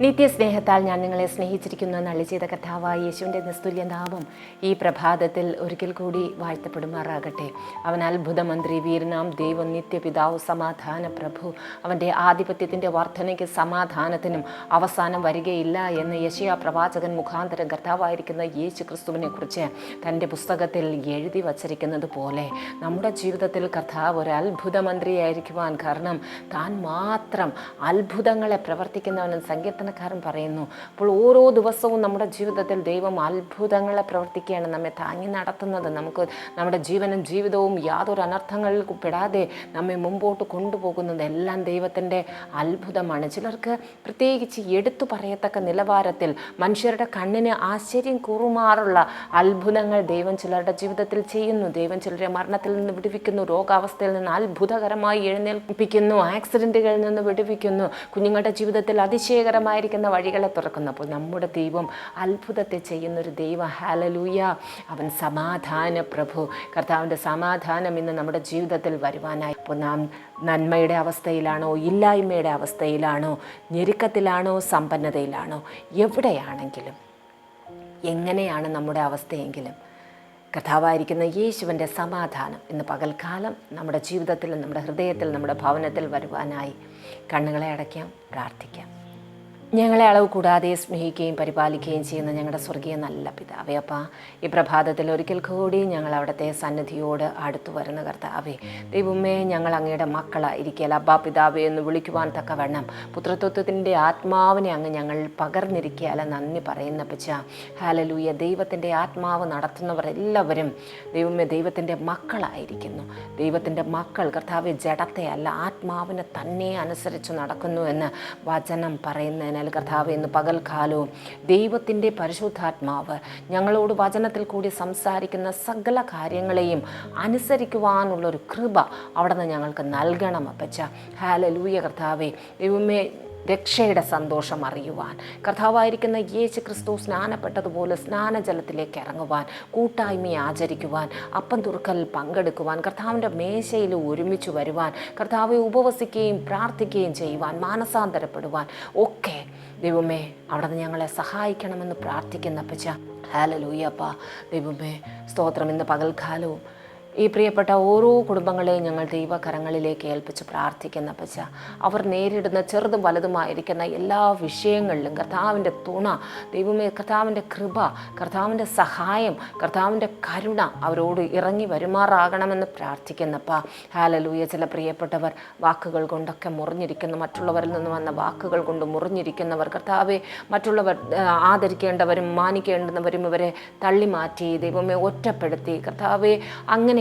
നിത്യസ്നേഹത്താൽ ഞാൻ നിങ്ങളെ സ്നേഹിച്ചിരിക്കുന്ന നള്ളി ചെയ്ത കഥാവായ യേശുവിന്റെ നിസ്തുല്യ നാമം ഈ പ്രഭാതത്തിൽ ഒരിക്കൽ കൂടി വാഴ്ത്തപ്പെടുമാറാകട്ടെ. അവൻ അത്ഭുതമന്ത്രി വീരനാം ദൈവം നിത്യപിതാവ് സമാധാന പ്രഭു അവന്റെ ആധിപത്യത്തിന്റെ വർധനയ്ക്ക് സമാധാനത്തിനും അവസാനം വരികയില്ല എന്ന് യശയാ പ്രവാചകൻ മുഖാന്തരം കർത്താവായിരിക്കുന്ന യേശു ക്രിസ്തുവിനെ കുറിച്ച് തന്റെ പുസ്തകത്തിൽ എഴുതി വച്ചിരിക്കുന്നത് പോലെ നമ്മുടെ ജീവിതത്തിൽ കർത്താവ് ഒരു അത്ഭുതമന്ത്രിയായിരിക്കുവാൻ കാരണം താൻ മാത്രം അത്ഭുതങ്ങളെ പ്രവർത്തിക്കുന്നവനും സങ്കീർത്തനക്കാരൻ പറയുന്നു. അപ്പോൾ ഓരോ ദിവസവും നമ്മുടെ ജീവിതത്തിൽ ദൈവം അത്ഭുതങ്ങളെ പ്രവർത്തിക്കുകയാണ് നമ്മെ താങ്ങി നടത്തുന്നത്. നമുക്ക് നമ്മുടെ ജീവനും ജീവിതവും യാതൊരു അനർത്ഥങ്ങളിൽ പെടാതെ നമ്മെ മുമ്പോട്ട് കൊണ്ടുപോകുന്നത് എല്ലാം ദൈവത്തിന്റെ അത്ഭുതമാണ്. ചിലർക്ക് പ്രത്യേകിച്ച് എടുത്തു പറയത്തക്ക നിലവാരത്തിൽ മനുഷ്യരുടെ കണ്ണിന് ആശ്ചര്യം കൂറുമാറുള്ള അത്ഭുതങ്ങൾ ദൈവം ചിലരുടെ ജീവിതത്തിൽ ചെയ്യുന്നു. ദൈവം ചിലരെ മരണത്തിൽ നിന്ന് വിടുവിക്കുന്നു രോഗാവസ്ഥയിൽ നിന്ന് അത്ഭുതകരമായി എഴുന്നേൽപ്പിക്കുന്നു ആക്സിഡന്റുകളിൽ നിന്ന് വിടുവിക്കുന്നു കുഞ്ഞുങ്ങളുടെ ജീവിതത്തിൽ അതിശയകരമായിരിക്കുന്ന വഴികളെ തുറക്കുന്നു അപ്പോൾ നമ്മുടെ ദൈവം അത്ഭുതത്തെ ചെയ്യുന്നൊരു ദൈവ. ഹാലലൂയ അവൻ സമാധാന പ്രഭു. കർത്താവിന്റെ സമാധാനം ഇന്ന് നമ്മുടെ ജീവിതത്തിൽ വരുവാനായി. അപ്പോൾ നാം നന്മയുടെ അവസ്ഥയിലാണോ ഇല്ലായ്മയുടെ അവസ്ഥയിലാണോ ഞെരുക്കത്തിലാണോ സമ്പന്നതയിലാണോ എവിടെയാണെങ്കിലും എങ്ങനെയാണ് നമ്മുടെ അവസ്ഥയെങ്കിലും കഥാവായിരിക്കുന്ന യേശുവിന്റെ സമാധാനം ഇന്ന് പകൽക്കാലം നമ്മുടെ ജീവിതത്തിൽ നമ്മുടെ ഹൃദയത്തിൽ നമ്മുടെ ഭവനത്തിൽ വരുവാനായി കണ്ണുകളെ അടയ്ക്കാം പ്രാർത്ഥിക്കാം. ഞങ്ങളെ അളവ് കൂടാതെ സ്നേഹിക്കുകയും പരിപാലിക്കുകയും ചെയ്യുന്ന ഞങ്ങളുടെ സ്വർഗീയ നല്ല പിതാവേ അപ്പ. ഈ പ്രഭാതത്തിൽ ഒരിക്കൽ കൂടി ഞങ്ങൾ അവിടുത്തെ സന്നിധിയോട് അടുത്തു വരുന്ന കർത്താവേ. ദൈവമേ ഞങ്ങൾ അങ്ങയുടെ മക്കളായിരിക്കൽ. അബ്ബാ പിതാവേ എന്ന് വിളിക്കുവാൻ തക്കവണ്ണം പുത്രത്വത്തിന്റെ ആത്മാവിനെ അങ്ങ് ഞങ്ങൾ പകർന്നിരിക്കല നന്ദി പറയുന്ന പച്ച ഹാലലൂയ ദൈവത്തിന്റെ ആത്മാവ് നടത്തുന്നവർ എല്ലാവരും ദൈവമേ ദൈവത്തിന്റെ മക്കളായിരിക്കുന്നു. ദൈവത്തിന്റെ മക്കൾ കർത്താവ് ജഡത്തെ അല്ല ആത്മാവിനെ തന്നെ അനുസരിച്ച് നടക്കുന്നു എന്ന് വചനം പറയുന്നതിനാൽ കർത്താവ് ഇന്ന് പകൽക്കാലവും ദൈവത്തിന്റെ പരിശുദ്ധാത്മാവ് ഞങ്ങളോട് വചനത്തിൽ കൂടി സംസാരിക്കുന്ന സകല കാര്യങ്ങളെയും അനുസരിക്കുവാനുള്ളൊരു കൃപ അവിടെ നിന്ന് ഞങ്ങൾക്ക് നൽകണം അപ്പച്ച. ഹാലലൂയ കർത്താവേ. ദൈവമേ രക്ഷയുടെ സന്തോഷം അറിയുവാൻ കർത്താവായിരിക്കുന്ന യേശു ക്രിസ്തു സ്നാനപ്പെട്ടതുപോലെ സ്നാനജലത്തിലേക്ക് ഇറങ്ങുവാൻ കൂട്ടായ്മയെ ആചരിക്കുവാൻ അപ്പം തുറക്കലിൽ പങ്കെടുക്കുവാൻ കർത്താവിന്റെ മേശയിൽ ഒരുമിച്ച് വരുവാൻ കർത്താവെ ഉപവസിക്കുകയും പ്രാർത്ഥിക്കുകയും ചെയ്യുവാൻ മാനസാന്തരപ്പെടുവാൻ ഒക്കെ ദൈവമേ അവിടുന്ന് ഞങ്ങളെ സഹായിക്കണമെന്ന് പ്രാർത്ഥിക്കുന്ന അപ്പച്ച. ഹാലലൂയ്യപ്പ ദൈവമേ സ്തോത്രം. ഇന്ന് പകൽക്കാലവും ഈ പ്രിയപ്പെട്ട ഓരോ കുടുംബങ്ങളെയും ഞങ്ങൾ ദൈവകരങ്ങളിലേക്ക് ഏൽപ്പിച്ച് പ്രാർത്ഥിക്കുന്ന പച്ച അവർ നേരിടുന്ന ചെറുതും വലുതുമായിരിക്കുന്ന എല്ലാ വിഷയങ്ങളിലും കർത്താവിന്റെ തുണ ദൈവമേ കർത്താവിന്റെ കൃപ കർത്താവിന്റെ സഹായം കർത്താവിന്റെ കരുണ അവരോട് ഇറങ്ങി വരുമാറാകണമെന്ന് പ്രാർത്ഥിക്കുന്നപ്പ. ഹാലലൂയ ചില പ്രിയപ്പെട്ടവർ വാക്കുകൾ കൊണ്ടൊക്കെ മുറിഞ്ഞിരിക്കുന്നു. മറ്റുള്ളവരിൽ നിന്ന് വന്ന വാക്കുകൾ കൊണ്ട് മുറിഞ്ഞിരിക്കുന്നവർ കർത്താവെ മറ്റുള്ളവർ ആദരിക്കേണ്ടവരും മാനിക്കേണ്ടുന്നവരും ഇവരെ തള്ളി മാറ്റി ദൈവമേ ഒറ്റപ്പെടുത്തി. കർത്താവെ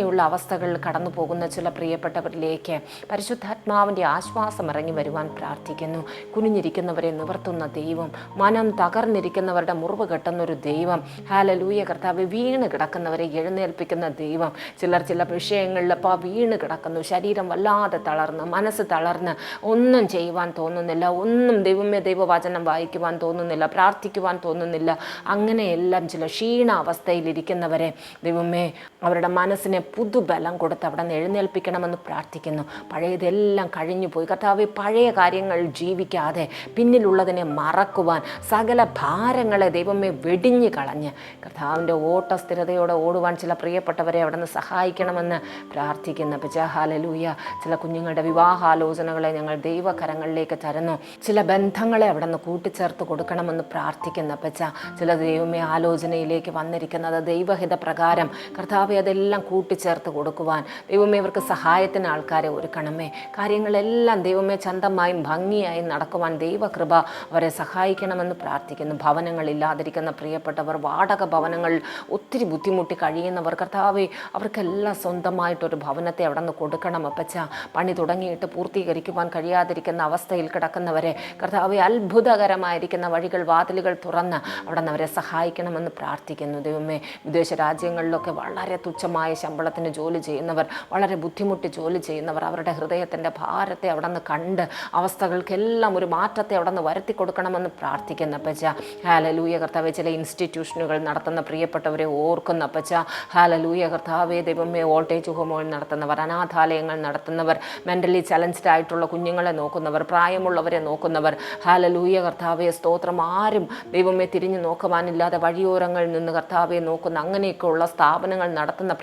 അങ്ങനെയുള്ള അവസ്ഥകളിൽ കടന്നു പോകുന്ന ചില പ്രിയപ്പെട്ടവരിലേക്ക് പരിശുദ്ധാത്മാവിന്റെ ആശ്വാസം ഇറങ്ങി വരുവാൻ പ്രാർത്ഥിക്കുന്നു. കുനിഞ്ഞിരിക്കുന്നവരെ നിവർത്തുന്ന ദൈവം മനം തകർന്നിരിക്കുന്നവരുടെ മുറിവ് കെട്ടുന്നൊരു ദൈവം ഹാലലൂയ കർത്താവ് വീണ് കിടക്കുന്നവരെ എഴുന്നേൽപ്പിക്കുന്ന ദൈവം. ചിലർ ചില വിഷയങ്ങളിൽ അപ്പോൾ വീണ് കിടക്കുന്നു ശരീരം വല്ലാതെ തളർന്ന് മനസ്സ് തളർന്ന് ഒന്നും ചെയ്യുവാൻ തോന്നുന്നില്ല ഒന്നും ദൈവമേ ദൈവവചനം വായിക്കുവാൻ തോന്നുന്നില്ല പ്രാർത്ഥിക്കുവാൻ തോന്നുന്നില്ല. അങ്ങനെയെല്ലാം ചില ക്ഷീണ അവസ്ഥയിലിരിക്കുന്നവരെ ദൈവമേ അവരുടെ മനസ്സിനെ പുതുബലം കൊടുത്ത് അവിടെ നിന്ന് എഴുന്നേൽപ്പിക്കണമെന്ന് പ്രാർത്ഥിക്കുന്നു. പഴയതെല്ലാം കഴിഞ്ഞു പോയി കർത്താവ് പഴയ കാര്യങ്ങൾ ജീവിക്കാതെ പിന്നിലുള്ളതിനെ മറക്കുവാൻ സകല ഭാരങ്ങളെ ദൈവമേ വെടിഞ്ഞു കളഞ്ഞ് കർത്താവിന്റെ ഓട്ട സ്ഥിരതയോടെ ഓടുവാൻ ചില പ്രിയപ്പെട്ടവരെ അവിടെ നിന്ന് സഹായിക്കണമെന്ന് പ്രാർത്ഥിക്കുന്ന. പിജാഹാലലൂയ ചില കുഞ്ഞുങ്ങളുടെ വിവാഹാലോചനകളെ ഞങ്ങൾ ദൈവകരങ്ങളിലേക്ക് തരുന്നു. ചില ബന്ധങ്ങളെ അവിടെ നിന്ന് കൂട്ടിച്ചേർത്ത് കൊടുക്കണമെന്ന് പ്രാർത്ഥിക്കുന്നു അപ്പച്ച. ചില ദൈവമേ ആലോചനയിലേക്ക് വന്നിരിക്കുന്നത് ദൈവഹിത പ്രകാരം കർത്താവെ അതെല്ലാം കൂട്ടിച്ചേർത്ത് കൊടുക്കുവാൻ. ദൈവമേ അവർക്ക് സഹായത്തിന് ആൾക്കാരെ ഒരുക്കണമേ. കാര്യങ്ങളെല്ലാം ദൈവമേ ചന്തമായും ഭംഗിയായും നടക്കുവാൻ ദൈവകൃപ അവരെ സഹായിക്കണമെന്ന് പ്രാർത്ഥിക്കുന്നു. ഭവനങ്ങളില്ലാതിരിക്കുന്ന പ്രിയപ്പെട്ടവർ വാടക ഭവനങ്ങൾ ഒത്തിരി ബുദ്ധിമുട്ടി കഴിയുന്നവർ കർത്താവേ അവർക്കെല്ലാം സ്വന്തമായിട്ടൊരു ഭവനത്തെ അവിടെ നിന്ന് കൊടുക്കണം അപ്പച്ച. പണി തുടങ്ങിയിട്ട് പൂർത്തീകരിക്കുവാൻ കഴിയാതിരിക്കുന്ന അവസ്ഥയിൽ കിടക്കുന്നവരെ കർത്താവെ അത്ഭുതകരമായിരിക്കുന്ന വഴികൾ വാതിലുകൾ തുറന്ന് അവിടെ നിന്ന് അവരെ സഹായിക്കണമെന്ന് പ്രാർത്ഥിക്കുന്നു. ദൈവമേ വിദേശ രാജ്യങ്ങളിലൊക്കെ വളരെ തുച്ഛമായ ശമ്പളത്തിൽ ശമ്പളത്തിന് ജോലി ചെയ്യുന്നവർ വളരെ ബുദ്ധിമുട്ടി ജോലി ചെയ്യുന്നവർ അവരുടെ ഹൃദയത്തിന്റെ ഭാരത്തെ അവിടെ നിന്ന് കണ്ട് അവസ്ഥകൾക്കെല്ലാം ഒരു മാറ്റത്തെ അവിടെ നിന്ന് വരുത്തി കൊടുക്കണമെന്ന് പ്രാർത്ഥിക്കുന്ന അപ്പച്ച. ഹാലലൂയ കർത്താവെ ചില ഇൻസ്റ്റിറ്റ്യൂഷനുകൾ നടത്തുന്ന പ്രിയപ്പെട്ടവരെ ഓർക്കുന്ന അപ്പച്ച. ഹാലലൂയ കർത്താവേ ദൈവമേ വോൾട്ടേജ് ഹോമുകൾ നടത്തുന്നവർ അനാഥാലയങ്ങൾ നടത്തുന്നവർ മെന്റലി ചലഞ്ച്ഡ് ആയിട്ടുള്ള കുഞ്ഞുങ്ങളെ നോക്കുന്നവർ പ്രായമുള്ളവരെ നോക്കുന്നവർ. ഹാലലൂയ കർത്താവെ സ്തോത്രം ആരും ദൈവമേ തിരിഞ്ഞു നോക്കുവാനില്ലാതെ വഴിയോരങ്ങളിൽ നിന്ന് കർത്താവെ നോക്കുന്ന. അങ്ങനെയൊക്കെയുള്ള സ്ഥാപനങ്ങൾ നടത്തുന്ന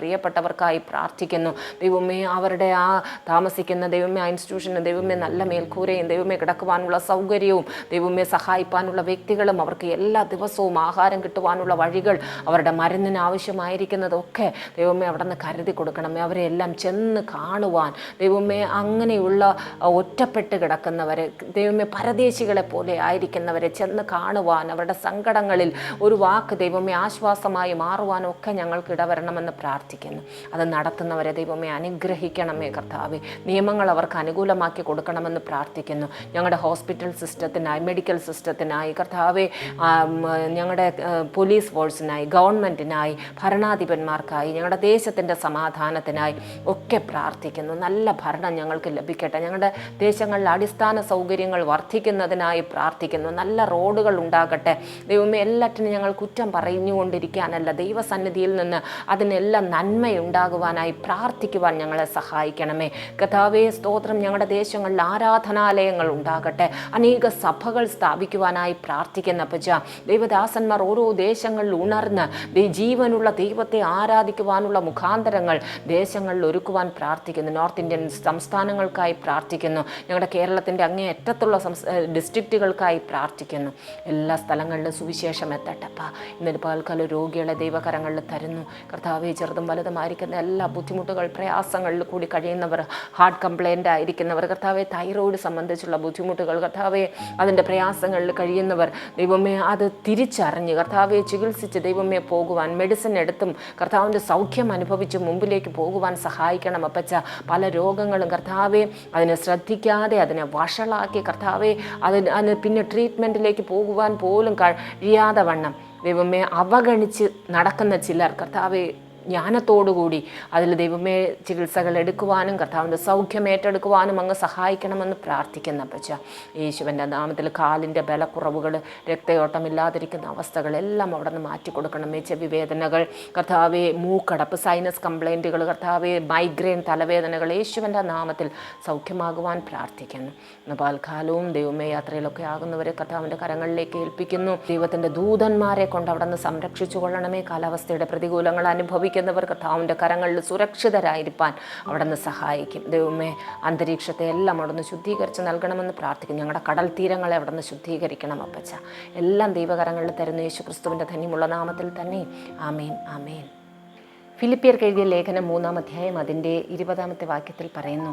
പ്രിയപ്പെട്ടവർക്കായി പ്രാർത്ഥിക്കുന്നു. ദൈവമേ അവരുടെ ആ താമസിക്കുന്ന ദൈവമേ ആ ഇൻസ്റ്റിറ്റ്യൂഷന് ദൈവമേ നല്ല മേൽക്കൂരയും ദൈവമേ കിടക്കുവാനുള്ള സൗകര്യവും ദൈവമേ സഹായിപ്പാനുള്ള വ്യക്തികളും അവർക്ക് എല്ലാ ദിവസവും ആഹാരം കിട്ടുവാനുള്ള വഴികൾ അവരുടെ മരുന്നിന് ആവശ്യമായിരിക്കുന്നതൊക്കെ ദൈവമേ അവിടെ നിന്ന് കരുതി കൊടുക്കണമേ. അവരെ എല്ലാം ചെന്ന് കാണുവാൻ ദൈവമേ അങ്ങനെയുള്ള ഒറ്റപ്പെട്ട് കിടക്കുന്നവരെ ദൈവമേ പരദേശികളെ പോലെ ആയിരിക്കുന്നവരെ ചെന്ന് കാണുവാൻ അവരുടെ സങ്കടങ്ങളിൽ ഒരു വാക്ക് ദൈവമേ ആശ്വാസമായി മാറുവാനൊക്കെ ഞങ്ങൾക്ക് ഇടവരണമെന്ന് പ്രാർത്ഥിക്കുന്നു. അത് നടത്തുന്നവരെ ദൈവമേ അനുഗ്രഹിക്കണമേ കർത്താവെ. നിയമങ്ങൾ അവർക്ക് അനുകൂലമാക്കി കൊടുക്കണമെന്ന് പ്രാർത്ഥിക്കുന്നു. ഞങ്ങളുടെ ഹോസ്പിറ്റൽ സിസ്റ്റത്തിനായി മെഡിക്കൽ സിസ്റ്റത്തിനായി കർത്താവെ ഞങ്ങളുടെ പോലീസ് ഫോഴ്സിനായി ഗവൺമെന്റിനായി ഭരണാധിപന്മാർക്കായി ഞങ്ങളുടെ ദേശത്തിന്റെ സമാധാനത്തിനായി ഒക്കെ പ്രാർത്ഥിക്കുന്നു. നല്ല ഭരണം ഞങ്ങൾക്ക് ലഭിക്കട്ടെ. ഞങ്ങളുടെ ദേശങ്ങളിൽ അടിസ്ഥാന സൗകര്യങ്ങൾ വർദ്ധിക്കുന്നതിനായി പ്രാർത്ഥിക്കുന്നു. നല്ല റോഡുകൾ ഉണ്ടാകട്ടെ. ദൈവമേ എല്ലാറ്റിനും ഞങ്ങൾ കുറ്റം പറഞ്ഞുകൊണ്ടിരിക്കാനല്ല. ദൈവസന്നിധിയിൽ നിന്ന് അതിനെല്ലാം നന്മയുണ്ടാകുവാനായി പ്രാർത്ഥിക്കുവാൻ ഞങ്ങളെ സഹായിക്കണമേ. കഥാവേ സ്തോത്രം. ഞങ്ങളുടെ ദേശങ്ങളിൽ ആരാധനാലയങ്ങൾ ഉണ്ടാകട്ടെ. അനേക സഭകൾ സ്ഥാപിക്കുവാനായി പ്രാർത്ഥിക്കുന്ന പച്ച ദൈവദാസന്മാർ ഓരോ ദേശങ്ങളിൽ ഉണർന്ന് ജീവനുള്ള ദൈവത്തെ ആരാധിക്കുവാനുള്ള മുഖാന്തരങ്ങൾ ദേശങ്ങളിൽ ഒരുക്കുവാൻ പ്രാർത്ഥിക്കുന്നു. നോർത്ത് ഇന്ത്യൻ സംസ്ഥാനങ്ങൾക്കായി പ്രാർത്ഥിക്കുന്നു. ഞങ്ങളുടെ കേരളത്തിന്റെ അങ്ങേയറ്റത്തുള്ള ഡിസ്ട്രിക്റ്റുകൾക്കായി പ്രാർത്ഥിക്കുന്നു. എല്ലാ സ്ഥലങ്ങളിലും സുവിശേഷം എത്തട്ടപ്പ ഇന്നൊരു പകൽക്കാലം രോഗികളെ ദൈവകരങ്ങളിൽ തരുന്നു. കർത്താവെ ചെറുതും വലുതുമായിരിക്കുന്ന എല്ലാ ബുദ്ധിമുട്ടുകൾ പ്രയാസങ്ങളിൽ കൂടി കഴിയുന്നവർ ഹാർട്ട് കംപ്ലൈന്റ് ആയിരിക്കുന്നവർ കർത്താവെ തൈറോയിഡ് സംബന്ധിച്ചുള്ള ബുദ്ധിമുട്ടുകൾ കർത്താവെ അതിന്റെ പ്രയാസങ്ങളിൽ കഴിയുന്നവർ ദൈവമേ അത് തിരിച്ചറിഞ്ഞ് കർത്താവെ ചികിത്സിച്ച് ദൈവമേ പോകുവാൻ മെഡിസിൻ എടുത്തും കർത്താവിന്റെ സൗഖ്യം അനുഭവിച്ച് മുമ്പിലേക്ക് പോകുവാൻ സഹായിക്കണം അപ്പച്ച. പല രോഗങ്ങളും കർത്താവെ അതിനെ ശ്രദ്ധിക്കാതെ അതിനെ വഷളാക്കി കർത്താവെ അതിന് അതിന് പിന്നെ ട്രീറ്റ്മെന്റിലേക്ക് പോകുവാൻ പോലും കഴിയാതെ വണ്ണം. ദൈവമേ അവഗണിച്ച് നടക്കുന്ന ചിലർ കർത്താവെ ജ്ഞാനത്തോടുകൂടി അതിൽ ദൈവമേ ചികിത്സകൾ എടുക്കുവാനും കർത്താവിന്റെ സൗഖ്യം ഏറ്റെടുക്കുവാനും അങ്ങ് സഹായിക്കണമെന്ന് പ്രാർത്ഥിക്കുന്ന പച്ച യേശുവിന്റെ നാമത്തിൽ കാലിന്റെ ബലക്കുറവുകൾ രക്തയോട്ടമില്ലാതിരിക്കുന്ന അവസ്ഥകളെല്ലാം അവിടെ നിന്ന് മാറ്റി കൊടുക്കണമേ ചെവി വേദനകൾ കർത്താവെ മൂക്കടപ്പ് സൈനസ് കംപ്ലൈന്റുകൾ കർത്താവെ മൈഗ്രെയിൻ തലവേദനകൾ യേശുവിന്റെ നാമത്തിൽ സൗഖ്യമാകുവാൻ പ്രാർത്ഥിക്കുന്നു. പാൽക്കാലവും ദൈവമേ യാത്രയിലൊക്കെ ആകുന്നവരെ കർത്താവിന്റെ കരങ്ങളിലേക്ക് ഏൽപ്പിക്കുന്നു. ദൈവത്തിന്റെ ദൂതന്മാരെ കൊണ്ട് അവിടെ നിന്ന് സംരക്ഷിച്ചു കൊള്ളണമേ കാലാവസ്ഥയുടെ പ്രതികൂലങ്ങൾ അനുഭവിക്കുന്നവർ കർത്താവിന്റെ കരങ്ങളിൽ സുരക്ഷിതരായിരിക്കാൻ അവിടെ നിന്ന് സഹായിക്കും. ദൈവമേ അന്തരീക്ഷത്തെ എല്ലാം അവിടെ നിന്ന് ശുദ്ധീകരിച്ച് നൽകണമെന്ന് പ്രാർത്ഥിക്കും ഞങ്ങളുടെ കടൽ തീരങ്ങളെ അവിടെ നിന്ന് ശുദ്ധീകരിക്കണം അപ്പച്ച. എല്ലാം ദൈവകരങ്ങളിൽ തരുന്ന. യേശു ക്രിസ്തുവിന്റെ ധന്യമുള്ള നാമത്തിൽ തന്നെ. ആമേൻ ആമേൻ. ഫിലിപ്പിയർക്ക് എഴുതിയ ലേഖനം മൂന്നാം അധ്യായം അതിന്റെ ഇരുപതാമത്തെ വാക്യത്തിൽ പറയുന്നു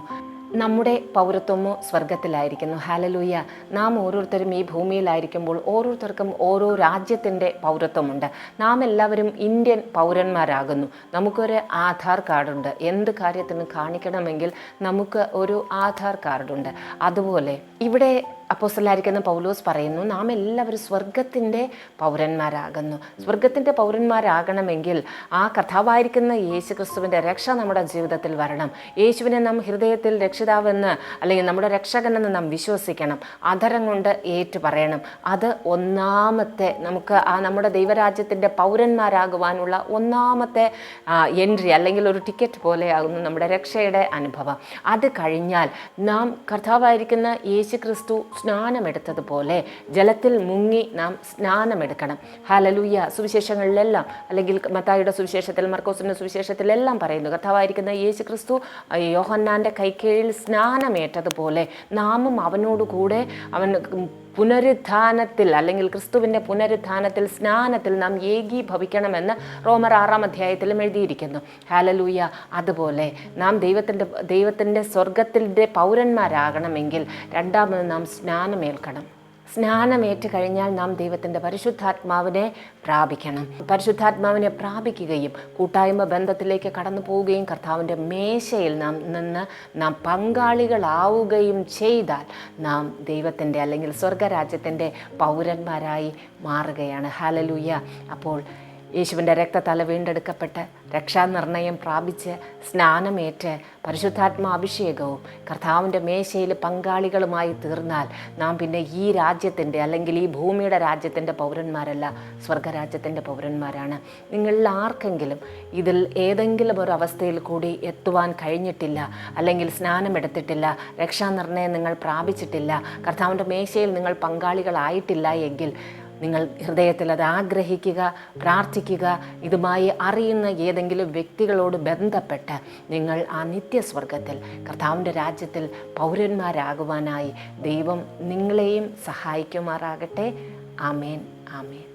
നമ്മുടെ പൗരത്വമോ സ്വർഗത്തിലായിരിക്കുന്നു. ഹാലലൂയ നാം ഓരോരുത്തരും ഈ ഭൂമിയിലായിരിക്കുമ്പോൾ ഓരോരുത്തർക്കും ഓരോ രാജ്യത്തിന്റെ പൗരത്വമുണ്ട്. നാം എല്ലാവരും ഇന്ത്യൻ പൗരന്മാരാകുന്നു. നമുക്കൊരു ആധാർ കാർഡുണ്ട്. എന്ത് കാര്യത്തിനും കാണിക്കണമെങ്കിൽ നമുക്ക് ഒരു ആധാർ കാർഡുണ്ട്. അതുപോലെ ഇവിടെ അപ്പോസ്റ്റലായിരിക്കുന്ന പൗലോസ് പറയുന്നു നാം എല്ലാവരും സ്വർഗത്തിന്റെ പൗരന്മാരാകുന്നു. സ്വർഗത്തിന്റെ പൗരന്മാരാകണമെങ്കിൽ ആ കഥാവായിരിക്കുന്ന യേശു ക്രിസ്തുവിന്റെ രക്ഷ നമ്മുടെ ജീവിതത്തിൽ വരണം. യേശുവിനെ നാം ഹൃദയത്തിൽ രക്ഷിതാവെന്ന് അല്ലെങ്കിൽ നമ്മുടെ രക്ഷകനെന്ന് നാം വിശ്വസിക്കണം. അധരം കൊണ്ട് ഏറ്റു പറയണം. അത് ഒന്നാമത്തെ നമുക്ക് ആ നമ്മുടെ ദൈവരാജ്യത്തിന്റെ പൗരന്മാരാകുവാനുള്ള ഒന്നാമത്തെ എൻട്രി അല്ലെങ്കിൽ ഒരു ടിക്കറ്റ് പോലെയാകുന്നു നമ്മുടെ രക്ഷയുടെ അനുഭവം. അത് കഴിഞ്ഞാൽ നാം കർത്താവായിരിക്കുന്ന യേശു ക്രിസ്തു സ്നാനമെടുത്തതുപോലെ ജലത്തിൽ മുങ്ങി നാം സ്നാനമെടുക്കണം. ഹലലൂയ സുവിശേഷങ്ങളിലെല്ലാം അല്ലെങ്കിൽ മത്തായിയുടെ സുവിശേഷത്തിൽ മർക്കോസിന്റെ സുവിശേഷത്തിലെല്ലാം പറയുന്നു. കഥാവായിരിക്കുന്ന യേശു ക്രിസ്തു യോഹന്നാന്റെ കൈക്കീഴിൽ സ്നാനമേറ്റതുപോലെ നാമും അവനോടുകൂടെ അവൻ പുനരുത്ഥാനത്തിൽ അല്ലെങ്കിൽ ക്രിസ്തുവിന്റെ പുനരുത്ഥാനത്തിൽ സ്നാനത്തിൽ നാം ഏകീഭവിക്കണമെന്ന് റോമർ ആറാം അധ്യായത്തിലും എഴുതിയിരിക്കുന്നു. ഹാലലൂയ അതുപോലെ നാം ദൈവത്തിന്റെ ദൈവത്തിന്റെ സ്വർഗത്തിന്റെ പൗരന്മാരാകണമെങ്കിൽ രണ്ടാമത് നാം സ്നാനമേൽക്കണം. സ്നാനമേറ്റ് കഴിഞ്ഞാൽ നാം ദൈവത്തിന്റെ പരിശുദ്ധാത്മാവിനെ പ്രാപിക്കണം. പരിശുദ്ധാത്മാവിനെ പ്രാപിക്കുകയും കൂട്ടായ്മ ബന്ധത്തിലേക്ക് കടന്നു പോവുകയും കർത്താവിന്റെ മേശയിൽ നാം നിന്ന് നാം പങ്കാളികളാവുകയും ചെയ്താൽ നാം ദൈവത്തിന്റെ അല്ലെങ്കിൽ സ്വർഗരാജ്യത്തിന്റെ പൗരന്മാരായി മാറുകയാണ്. ഹാലലൂയ അപ്പോൾ യേശുവിന്റെ രക്തത്തല വീണ്ടെടുക്കപ്പെട്ട് രക്ഷാനിർണയം പ്രാപിച്ച് സ്നാനമേറ്റ് പരിശുദ്ധാത്മാഭിഷേകവും കർത്താവിന്റെ മേശയിൽ പങ്കാളികളുമായി തീർന്നാൽ നാം പിന്നെ ഈ രാജ്യത്തിന്റെ അല്ലെങ്കിൽ ഈ ഭൂമിയുടെ രാജ്യത്തിന്റെ പൗരന്മാരല്ല സ്വർഗരാജ്യത്തിന്റെ പൗരന്മാരാണ്. നിങ്ങളിൽ ആർക്കെങ്കിലും ഇതിൽ ഏതെങ്കിലും ഒരു അവസ്ഥയിൽ കൂടി എത്തുവാൻ കഴിഞ്ഞിട്ടില്ല അല്ലെങ്കിൽ സ്നാനമെടുത്തിട്ടില്ല രക്ഷാനിർണയം നിങ്ങൾ പ്രാപിച്ചിട്ടില്ല കർത്താവിന്റെ മേശയിൽ നിങ്ങൾ പങ്കാളികളായിട്ടില്ല എങ്കിൽ നിങ്ങൾ ഹൃദയത്തിൽ അത് ആഗ്രഹിക്കുക പ്രാർത്ഥിക്കുക ഇതുമായി അറിയുന്ന ഏതെങ്കിലും വ്യക്തികളോട് ബന്ധപ്പെട്ട് നിങ്ങൾ ആ നിത്യസ്വർഗത്തിൽ കർത്താവിന്റെ രാജ്യത്തിൽ പൗരന്മാരാകുവാനായി ദൈവം നിങ്ങളെയും സഹായിക്കുമാറാകട്ടെ. ആമേൻ ആമേൻ.